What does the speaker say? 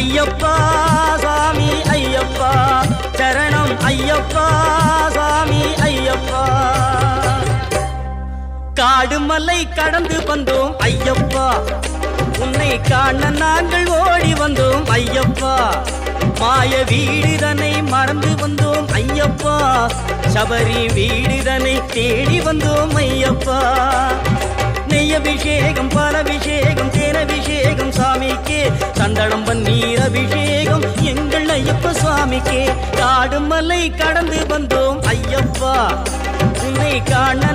ஐயப்பா சாமி ஐயப்பா. சரணம் ஐயப்பா சாமி ஐயப்பா. காடு மலை கடந்து வந்தோம் ஐயப்பா. உன்னை காண நாங்கள் ஓடி வந்தோம் ஐயப்பா. மாய வீடுதனை மறந்து வந்தோம் ஐயப்பா. சபரி வீடுதனை தேடி வந்தோம் ஐயப்பா. நெய் அபிஷேகம் பால் சந்தனம் நீர் அபிஷேகம் எங்கள் ஐயப்ப சுவாமிக்கே. காடு மலை கடந்து வந்தோம் ஐயப்பா. உன்னை காண